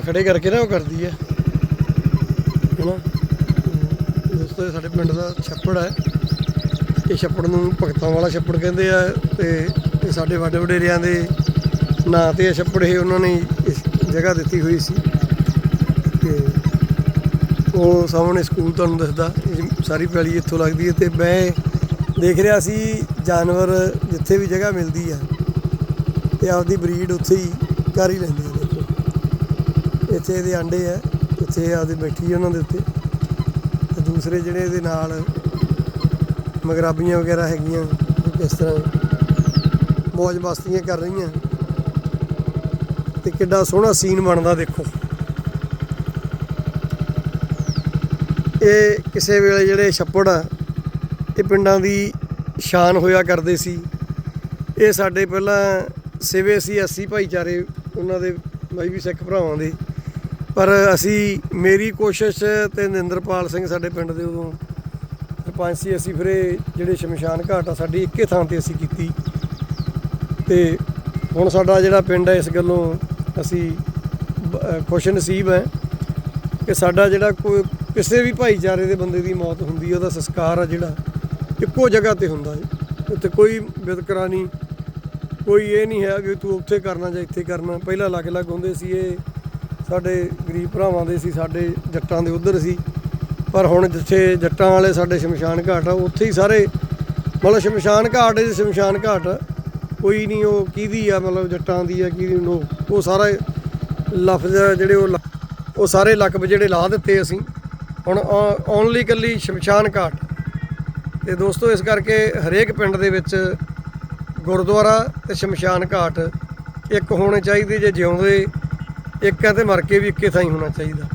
ਆਪਾਂ ਖੜੇ ਕਰਕੇ ਨਾ ਉਹ ਕਰਦੀ ਹੈ। ਹੈਨਾ? ਦੋਸਤੋ ਇਹ ਸਾਡੇ ਪਿੰਡ ਦਾ ਛੱਪੜ ਹੈ। ਇਹ ਛੱਪੜ ਨੂੰ ਭਗਤਾਂ ਵਾਲਾ ਛੱਪੜ ਕਹਿੰਦੇ ਆ ਤੇ ਇਹ ਸਾਡੇ ਵੱਡੇ ਵਡੇਰਿਆਂ ਦੇ ਨਾਂ ਤੇ ਇਹ ਛੱਪੜ ਇਹ ਉਹਨਾਂ ਨੇ ਇਸ ਜਗ੍ਹਾ ਦਿੱਤੀ ਹੋਈ ਸੀ। ਤੇ ਉਹ ਸਾਹਮਣੇ ਸਕੂਲ ਤੁਹਾਨੂੰ ਦੱਸਦਾ। ਇਹ ਸਾਰੀ ਪੈਲੀ ਇੱਥੋਂ ਲੱਗਦੀ ਹੈ ਤੇ ਮੈਂ ਦੇਖ ਰਿਹਾ ਸੀ ਜਾਨਵਰ ਜਿੱਥੇ ਵੀ ਜਗ੍ਹਾ ਮਿਲਦੀ ਆ ਤੇ ਆਪਦੀ ਬਰੀਡ ਉੱਥੇ ਹੀ ਕਰ ਹੀ ਲੈਂਦੇ ਆ। ਇੱਥੇ ਇਹਦੇ ਆਂਡੇ ਆ ਇੱਥੇ ਆਪਦੀ ਬੈਠੀ ਉਹਨਾਂ ਦੇ ਉੱਤੇ। ਤੇ ਦੂਸਰੇ ਜਿਹੜੇ ਇਹਦੇ ਨਾਲ ਮਗਰਾਬੀਆਂ ਵਗੈਰਾ ਹੈਗੀਆਂ ਇਸ ਤਰ੍ਹਾਂ ਮੌਜ ਮਸਤੀਆਂ ਕਰ ਰਹੀਆਂ। ਤੇ ਕਿੱਡਾ ਸੋਹਣਾ ਸੀਨ ਬਣਦਾ ਦੇਖੋ। ਇਹ ਕਿਸੇ ਵੇਲੇ ਜਿਹੜੇ ਛੱਪੜ ਆ, ਇਹ ਪਿੰਡਾਂ ਦੀ ਸ਼ਾਨ ਹੋਇਆ ਕਰਦੇ ਸੀ। ਇਹ ਸਾਡੇ ਪਹਿਲਾਂ ਸਿਵੇ ਸੀ, ਐਸੀ ਭਾਈਚਾਰੇ, ਉਹਨਾਂ ਦੇ ਬਾਈ ਵੀ ਸਿੱਖ ਭਰਾਵਾਂ ਦੇ। ਪਰ ਅਸੀਂ, ਮੇਰੀ ਕੋਸ਼ਿਸ਼ ਤੇ ਨਿੰਦਰਪਾਲ ਸਿੰਘ ਸਾਡੇ ਪਿੰਡ ਦੇ ਉਦੋਂ ਸਰਪੰਚ ਸੀ ਅਸੀਂ ਫਿਰ ਇਹ ਜਿਹੜੇ ਸ਼ਮਸ਼ਾਨ ਘਾਟ ਆ, ਸਾਡੀ ਇੱਕੇ ਥਾਂ ਤੇ ਅਸੀਂ ਕੀਤੀ। ਤੇ ਹੁਣ ਸਾਡਾ ਜਿਹੜਾ ਪਿੰਡ ਹੈ ਇਸ ਗੱਲੋਂ ਅਸੀਂ ਖੁਸ਼ ਨਸੀਬ ਹੈ ਕਿ ਸਾਡਾ ਜਿਹੜਾ ਕੋਈ ਕਿਸੇ ਵੀ ਭਾਈਚਾਰੇ ਦੇ ਬੰਦੇ ਦੀ ਮੌਤ ਹੁੰਦੀ ਹੈ ਉਹਦਾ ਸੰਸਕਾਰ ਆ ਜਿਹੜਾ, ਇੱਕੋ ਜਗ੍ਹਾ ਤੇ ਹੁੰਦਾ ਹੈ। ਉੱਥੇ ਕੋਈ ਵਿਤਕਰਾ ਨਹੀਂ, ਕੋਈ ਇਹ ਨਹੀਂ ਹੈ ਵੀ ਤੂੰ ਉੱਥੇ ਕਰਨਾ ਜਾਂ ਇੱਥੇ ਕਰਨਾ। ਪਹਿਲਾਂ ਅਲੱਗ-ਅਲੱਗ ਹੁੰਦੇ ਸੀ ਇਹ ਸਾਡੇ ਗਰੀਬ ਭਰਾਵਾਂ ਦੇ ਸੀ, ਸਾਡੇ ਜੱਟਾਂ ਦੇ ਉਧਰ ਸੀ। ਪਰ ਹੁਣ ਜਿੱਥੇ ਜੱਟਾਂ ਵਾਲੇ ਸਾਡੇ ਸ਼ਮਸ਼ਾਨ ਘਾਟ ਆ, ਉੱਥੇ ਹੀ ਸਾਰੇ ਮਤਲਬ ਸ਼ਮਸ਼ਾਨ ਘਾਟ ਹੈ ਸ਼ਮਸ਼ਾਨ ਘਾਟ ਕੋਈ ਨਹੀਂ, ਉਹ ਕਿਹਦੀ ਆ ਮਤਲਬ ਜੱਟਾਂ ਦੀ ਆ, ਕਿਹਦੀ ਨੋ ਉਹ ਸਾਰਾ ਲਫ਼ਜ਼ ਜਿਹੜੇ ਉਹ ਲ- ਉਹ ਸਾਰੇ ਲਕਬ ਜਿਹੜੇ ਲਾ ਦਿੱਤੇ ਅਸੀਂ। ਹੁਣ ਓਨਲੀ ਕੱਲੀ ਸ਼ਮਸ਼ਾਨ ਘਾਟ। ਤੇ ਦੋਸਤੋ, ਇਸ ਕਰਕੇ ਹਰੇਕ ਪਿੰਡ ਦੇ ਵਿੱਚ ਗੁਰਦੁਆਰਾ ਤੇ ਸ਼ਮਸ਼ਾਨ ਘਾਟ ਇੱਕ ਹੋਣੇ ਚਾਹੀਦੇ ਜੇ ਜਿਉਂਦੇ ਇੱਕ ਹੈ ਤੇ ਮਰ ਕੇ ਵੀ ਇੱਕੇ ਥਾਂ ਹੀ ਹੋਣਾ ਚਾਹੀਦਾ।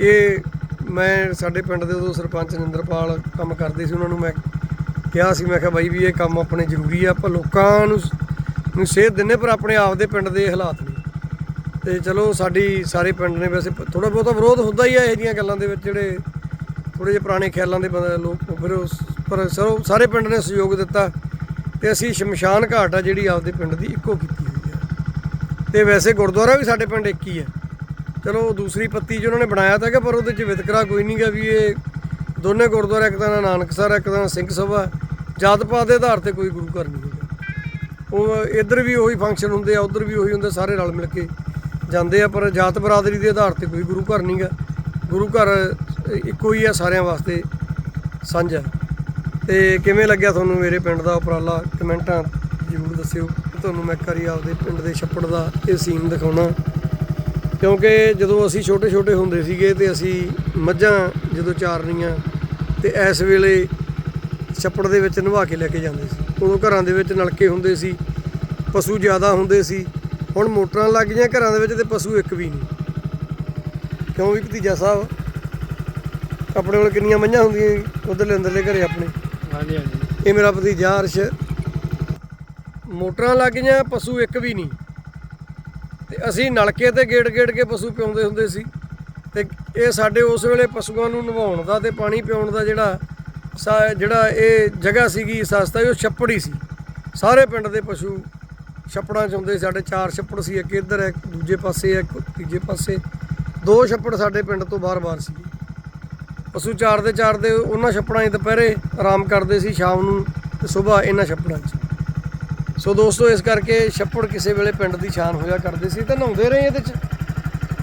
ਇਹ ਮੈਂ ਸਾਡੇ ਪਿੰਡ ਦੇ ਉਦੋਂ ਸਰਪੰਚ ਨਿੰਦਰਪਾਲ ਕੰਮ ਕਰਦੇ ਸੀ, ਉਹਨਾਂ ਨੂੰ ਮੈਂ ਕਿਹਾ ਸੀ, ਮੈਂ ਕਿਹਾ ਬਾਈ ਵੀ ਇਹ ਕੰਮ ਆਪਣੇ ਜ਼ਰੂਰੀ ਆ, ਆਪਾਂ ਲੋਕਾਂ ਨੂੰ ਨੂੰ ਸੇਧ ਦਿੰਨੇ ਪਰ ਆਪਣੇ ਆਪ ਦੇ ਪਿੰਡ ਦੇ ਹਾਲਾਤ ਨਹੀਂ। ਤੇ ਚਲੋ ਸਾਡੀ ਸਾਰੇ ਪਿੰਡ ਨੇ ਵੈਸੇ ਥੋੜਾ ਬਹੁਤਾ ਵਿਰੋਧ ਹੁੰਦਾ ਹੀ ਆ ਇਹੋ ਜਿਹੀਆਂ ਗੱਲਾਂ ਦੇ ਵਿੱਚ, ਜਿਹੜੇ ਥੋੜੇ ਜਿਹੇ ਪੁਰਾਣੇ ਖਿਆਲਾਂ ਦੇ ਲੋਕ, ਫਿਰ ਪਰ ਸਰੋ ਸਾਰੇ ਪਿੰਡ ਨੇ ਸਹਿਯੋਗ ਦਿੱਤਾ ਤੇ ਅਸੀਂ ਸ਼ਮਸ਼ਾਨ ਘਾਟ ਆ ਜਿਹੜੀ ਆਪਦੇ ਪਿੰਡ ਦੀ ਇੱਕੋ ਕੀਤੀ। ਤੇ ਵੈਸੇ ਗੁਰਦੁਆਰਾ ਵੀ ਸਾਡੇ ਪਿੰਡ ਇੱਕ ਹੀ ਹੈ। ਚਲੋ ਦੂਸਰੀ ਪੱਤੀ 'ਚ ਉਹਨਾਂ ਨੇ ਬਣਾਇਆ ਤਾਂ ਕਿ ਪਰ ਉਹਦੇ 'ਚ ਵਿਤਕਰਾ ਕੋਈ ਨਹੀਂਗਾ ਵੀ ਇਹ ਦੋਨੇ ਗੁਰਦੁਆਰਾ ਇੱਕ ਦਾ ਨਾਂ ਨਾਨਕਸਰ ਹੈ, ਇੱਕ ਦਾ ਸਿੰਘ ਸਭਾ। ਜਾਤ ਪਾਤ ਦੇ ਆਧਾਰ ਤੇ ਕੋਈ ਗੁਰੂ ਘਰ ਨਹੀਂ ਹੈਗਾ। ਉਹ ਇੱਧਰ ਵੀ ਉਹੀ ਫੰਕਸ਼ਨ ਹੁੰਦੇ ਆ ਉੱਧਰ ਵੀ ਉਹੀ ਹੁੰਦੇ ਸਾਰੇ ਰਲ ਮਿਲ ਕੇ ਜਾਂਦੇ ਆ ਪਰ ਜਾਤ ਬਰਾਦਰੀ ਦੇ ਆਧਾਰ ਤੇ ਕੋਈ ਗੁਰੂ ਘਰ ਨਹੀਂਗਾ ਗੁਰੂ ਘਰ ਇੱਕੋ ਹੀ ਆ ਸਾਰਿਆਂ ਵਾਸਤੇ ਸਾਂਝਾ। ਤੇ ਕਿਵੇਂ ਲੱਗਿਆ ਤੁਹਾਨੂੰ ਮੇਰੇ ਪਿੰਡ ਦਾ ਉਪਰਾਲਾ? ਕਮੈਂਟਾਂ ਜ਼ਰੂਰ ਦੱਸਿਓ। ਤੁਹਾਨੂੰ ਮੈਂ ਕਰੀ ਆਪਦੇ ਪਿੰਡ ਦੇ ਛੱਪੜ ਦਾ ਇਹ ਸੀਨ ਦਿਖਾਉਣਾ। ਕਿਉਂਕਿ ਜਦੋਂ ਅਸੀਂ ਛੋਟੇ ਛੋਟੇ ਹੁੰਦੇ ਸੀਗੇ ਤੇ ਅਸੀਂ ਮੱਝਾਂ ਜਦੋਂ ਚਾਰਨੀਆਂ ਤੇ ਇਸ ਵੇਲੇ ਛੱਪੜ ਦੇ ਵਿੱਚ ਨਵਾ ਕੇ ਲੈ ਕੇ ਜਾਂਦੇ ਸੀ। ਉਦੋਂ ਘਰਾਂ ਦੇ ਵਿੱਚ ਨਲਕੇ ਹੁੰਦੇ ਸੀ ਪਸ਼ੂ ਜ਼ਿਆਦਾ ਹੁੰਦੇ ਸੀ। ਹੁਣ ਮੋਟਰਾਂ ਲੱਗ ਗਈਆਂ ਘਰਾਂ ਦੇ ਵਿੱਚ ਤੇ ਪਸ਼ੂ ਇੱਕ ਵੀ ਨਹੀਂ। ਕਿਉਂ ਵੀ ਭਤੀਜਾ ਸਾਹਿਬ? ਆਪਣੇ ਕੋਲ ਕਿੰਨੀਆਂ ਮੱਝਾਂ ਹੁੰਦੀਆਂ ਉਧਰਲੇ ਅੰਦਰਲੇ ਘਰੇ ਆਪਣੇ। ਹਾਂਜੀ ਹਾਂਜੀ। ਇਹ ਮੇਰਾ ਭਤੀਜਾ ਅਰਸ਼ ਮੋਟਰਾਂ ਲੱਗ ਗਈਆਂ ਪਸ਼ੂ ਇੱਕ ਵੀ ਨਹੀਂ। ਤੇ ਅਸੀਂ ਨਲਕੇ ਤੇ ਗੇੜ ਗੇੜ ਕੇ ਪਸ਼ੂ ਪਿਆਉਂਦੇ ਹੁੰਦੇ ਸੀ। ਤੇ ਇਹ ਸਾਡੇ ਉਸ ਵੇਲੇ ਪਸ਼ੂਆਂ ਨੂੰ ਨਵਾਉਣ ਦਾ ਤੇ ਪਾਣੀ ਪਿਆਉਣ ਦਾ ਜਿਹੜਾ ਸਾ- ਜਿਹੜਾ ਇਹ ਜਗ੍ਹਾ ਸੀਗੀ ਸਸਤਾ ਉਹ ਛੱਪੜ ਹੀ ਸੀ। ਸਾਰੇ ਪਿੰਡ ਦੇ ਪਸ਼ੂ ਛੱਪੜਾਂ 'ਚ ਹੁੰਦੇ ਸਾਡੇ ਚਾਰ ਛੱਪੜ ਸੀ ਇੱਕ ਇੱਧਰ ਹੈ, ਇੱਕ ਦੂਜੇ ਪਾਸੇ ਇੱਕ ਤੀਜੇ ਪਾਸੇ। ਦੋ ਛੱਪੜ ਸਾਡੇ ਪਿੰਡ ਤੋਂ ਬਾਰ-ਬਾਰ ਸੀ ਪਸ਼ੂ ਚਾਰਦੇ ਚਾਰਦੇ ਉਹਨਾਂ ਛੱਪੜਾਂ 'ਚ ਦੁਪਹਿਰੇ ਆਰਾਮ ਕਰਦੇ ਸੀ ਸ਼ਾਮ ਨੂੰ ਤੇ ਸਵੇਰ ਇਹਨਾਂ ਛੱਪੜਾਂ 'ਚ। ਸੋ ਦੋਸਤੋ, ਇਸ ਕਰਕੇ ਛੱਪੜ ਕਿਸੇ ਵੇਲੇ ਪਿੰਡ ਦੀ ਸ਼ਾਨ ਹੋਇਆ ਕਰਦੇ ਸੀ ਤੇ ਨਹਾਉਂਦੇ ਰਹੇ ਇਹਦੇ 'ਚ।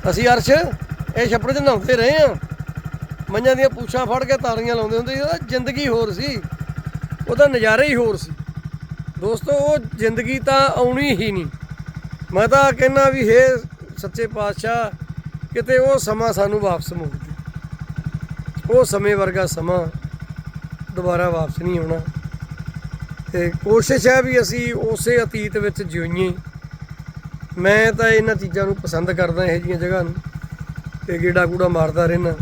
ਅਸੀਂ ਅਰਸ਼, ਇਹ ਛੱਪੜ 'ਚ ਨਹਾਉਂਦੇ ਰਹੇ ਆ ਮੰਝਾਂ ਦੀਆਂ ਪੂਛਾਂ ਫੜ ਕੇ ਤਾਰੀਆਂ ਲਾਉਂਦੇ ਹੁੰਦੇ ਸੀ, ਉਹਦਾ ਜ਼ਿੰਦਗੀ ਹੋਰ ਸੀ। ਉਹਦਾ ਨਜ਼ਾਰਾ ਹੀ ਹੋਰ ਸੀ। ਦੋਸਤੋ, ਉਹ ਜ਼ਿੰਦਗੀ ਤਾਂ ਆਉਣੀ ਹੀ ਨਹੀਂ। ਮੈਂ ਤਾਂ ਕਹਿੰਦਾ ਵੀ ਹੇ ਸੱਚੇ ਪਾਤਸ਼ਾਹ, ਕਿਤੇ ਉਹ ਸਮਾਂ ਸਾਨੂੰ ਵਾਪਸ ਮੋੜ ਉਹ ਸਮੇਂ ਵਰਗਾ ਸਮਾਂ ਦੁਬਾਰਾ ਵਾਪਸ ਨਹੀਂ ਆਉਣਾ। ਤੇ ਕੋਸ਼ਿਸ਼ ਹੈ ਵੀ ਅਸੀਂ ਉਸੇ ਅਤੀਤ ਵਿੱਚ ਜਿਉਈਏ। ਮੈਂ ਤਾਂ ਇਹਨਾਂ ਚੀਜ਼ਾਂ ਨੂੰ ਪਸੰਦ ਕਰਦਾ, ਇਹੋ ਜਿਹੀਆਂ ਜਗ੍ਹਾ ਨੂੰ। ਤੇ ਗੇੜਾ ਗੂੜਾ ਮਾਰਦਾ ਰਹਿਣਾ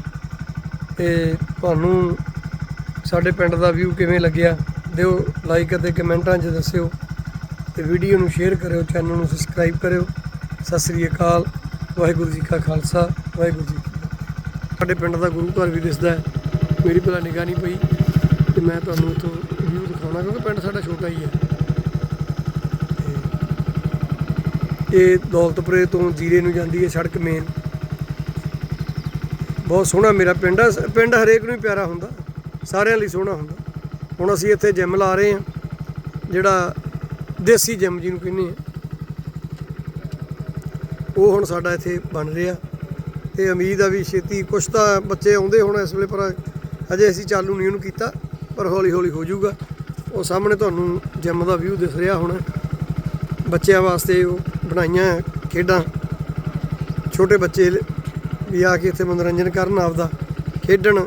ਤੇ ਤੁਹਾਨੂੰ ਸਾਡੇ ਪਿੰਡ ਦਾ ਵਿਊ ਕਿਵੇਂ ਲੱਗਿਆ, ਦਿਓ ਲਾਈਕ ਅਤੇ ਕਮੈਂਟਾਂ 'ਚ ਦੱਸਿਓ। ਤੇ ਵੀਡੀਓ ਨੂੰ ਸ਼ੇਅਰ ਕਰਿਓ ਚੈਨਲ ਨੂੰ ਸਬਸਕ੍ਰਾਈਬ ਕਰਿਓ। ਸਤਿ ਸ੍ਰੀ ਅਕਾਲ, ਵਾਹਿਗੁਰੂ ਜੀ ਕਾ ਖਾਲਸਾ, ਵਾਹਿਗੁਰੂ ਜੀ ਸਾਡੇ ਪਿੰਡ ਦਾ ਗੁਰੂ ਘਰ ਵੀ ਦਿਸਦਾ ਹੈ। ਮੇਰੀ ਭਲਾ ਨਿਗਾਹ ਨਹੀਂ ਪਈ। ਤੇ ਮੈਂ ਤੁਹਾਨੂੰ ਇੱਥੋਂ ਵਿਊ ਦਿਖਾਉਣਾ ਕਿਉਂਕਿ ਪਿੰਡ ਸਾਡਾ ਛੋਟਾ ਹੀ ਹੈ। ਤੇ ਇਹ ਦੌਲਤਪੁਰੇ ਤੋਂ ਜੀਰੇ ਨੂੰ ਜਾਂਦੀ ਹੈ ਸੜਕ ਮੇਨ ਬਹੁਤ ਸੋਹਣਾ ਮੇਰਾ ਪਿੰਡ ਆ। ਪਿੰਡ ਹਰੇਕ ਨੂੰ ਹੀ ਪਿਆਰਾ ਹੁੰਦਾ। ਸਾਰਿਆਂ ਲਈ ਸੋਹਣਾ ਹੁੰਦਾ। ਹੁਣ ਅਸੀਂ ਇੱਥੇ ਜਿਮ ਲਾ ਰਹੇ ਹਾਂ। ਜਿਹੜਾ ਦੇਸੀ ਜਿਮ ਜਿਹਨੂੰ ਕਹਿੰਦੇ ਆ ਉਹ ਹੁਣ ਸਾਡਾ ਇੱਥੇ ਬਣ ਰਿਹਾ। ਤੇ ਉਮੀਦ ਆ ਵੀ ਛੇਤੀ ਕੁਛ ਤਾਂ ਬੱਚੇ ਆਉਂਦੇ ਹੁਣ ਇਸ ਵੇਲੇ, ਪਰ ਅਜੇ ਅਸੀਂ ਚਾਲੂ ਨਹੀਂ ਉਹਨੂੰ ਕੀਤਾ। ਪਰ ਹੌਲੀ ਹੌਲੀ ਹੋ ਜਾਊਗਾ। ਉਹ ਸਾਹਮਣੇ ਤੁਹਾਨੂੰ ਜਿਮ ਦਾ ਵਿਊ ਦਿਖ ਰਿਹਾ ਹੁਣ। ਬੱਚਿਆਂ ਵਾਸਤੇ ਉਹ ਬਣਾਈਆਂ ਖੇਡਾਂ। ਛੋਟੇ ਬੱਚੇ ਵੀ ਆ ਕੇ ਇੱਥੇ ਮਨੋਰੰਜਨ ਕਰਨ ਆਪਦਾ। ਖੇਡਣ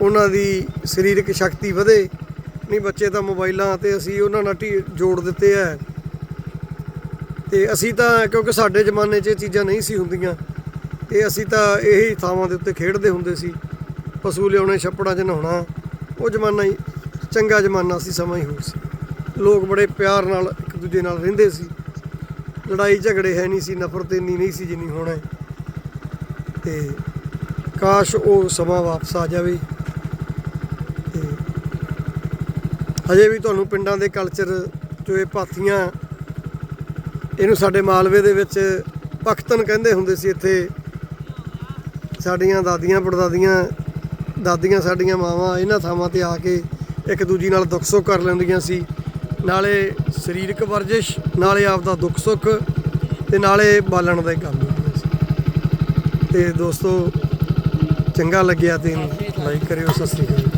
ਉਹਨਾਂ ਦੀ ਸਰੀਰਕ ਸ਼ਕਤੀ ਵਧੇ। ਨਹੀਂ ਬੱਚੇ ਤਾਂ ਮੋਬਾਈਲਾਂ ਤੇ ਅਸੀਂ ਉਹਨਾਂ ਨਾਲ ਢੀ- ਜੋੜ ਦਿੱਤੇ ਆ ਤੇ ਅਸੀਂ ਤਾਂ, ਕਿਉਂਕਿ ਸਾਡੇ ਜ਼ਮਾਨੇ 'ਚ ਇਹ ਚੀਜ਼ਾਂ ਨਹੀਂ ਸੀ ਹੁੰਦੀਆਂ। ਤੇ ਅਸੀਂ ਤਾਂ ਇਹੀ ਥਾਵਾਂ ਦੇ ਉੱਤੇ ਖੇਡਦੇ ਹੁੰਦੇ ਸੀ। ਪਸ਼ੂ ਲਿਆਉਣੇ, ਛੱਪੜਾਂ 'ਚ ਨਹਾਉਣਾ ਉਹ ਜ਼ਮਾਨਾ ਹੀ ਚੰਗਾ ਜ਼ਮਾਨਾ ਸੀ, ਸਮਾਂ ਹੀ ਹੋਰ ਸੀ। ਲੋਕ ਬੜੇ ਪਿਆਰ ਨਾਲ ਇੱਕ ਦੂਜੇ ਨਾਲ ਰਹਿੰਦੇ ਸੀ। ਲੜਾਈ ਝਗੜੇ ਹੈ ਨਹੀਂ ਸੀ, ਨਫ਼ਰਤ ਇੰਨੀ ਨਹੀਂ ਸੀ ਜਿੰਨੀ ਹੁਣ ਹੈ। ਤੇ ਕਾਸ਼ ਉਹ ਸਮਾਂ ਵਾਪਸ ਆ ਜਾਵੇ। ਤੇ ਹਜੇ ਵੀ ਤੁਹਾਨੂੰ ਪਿੰਡਾਂ ਦੇ ਕਲਚਰ ਜੋ ਇਹ ਪਾਥੀਆਂ ਇਹਨੂੰ ਸਾਡੇ ਮਾਲਵੇ ਦੇ ਵਿੱਚ ਪਖਤਨ ਕਹਿੰਦੇ ਹੁੰਦੇ ਸੀ ਇੱਥੇ, ਸਾਡੀਆਂ ਦਾਦੀਆਂ ਪੜਦਾਦੀਆਂ ਦਾਦੀਆਂ ਸਾਡੀਆਂ ਮਾਵਾਂ ਇਹਨਾਂ ਥਾਵਾਂ ਤੇ ਆ ਕੇ ਇੱਕ ਦੂਜੀ ਨਾਲ ਦੁੱਖ ਸੁੱਖ ਕਰ ਲੈਂਦੀਆਂ ਸੀ। ਨਾਲੇ ਸਰੀਰਕ ਵਰਜਿਸ਼, ਨਾਲੇ ਆਪਦਾ ਦੁੱਖ ਸੁੱਖ ਤੇ ਨਾਲੇ ਬਾਲਣ ਦਾ ਹੀ ਕੰਮ ਹੁੰਦਾ ਸੀ। ਤੇ ਦੋਸਤੋ, ਚੰਗਾ ਲੱਗਿਆ ਤੇ ਲਾਈਕ ਕਰਿਓ, ਸਤਿ ਸ੍ਰੀ ਅਕਾਲ।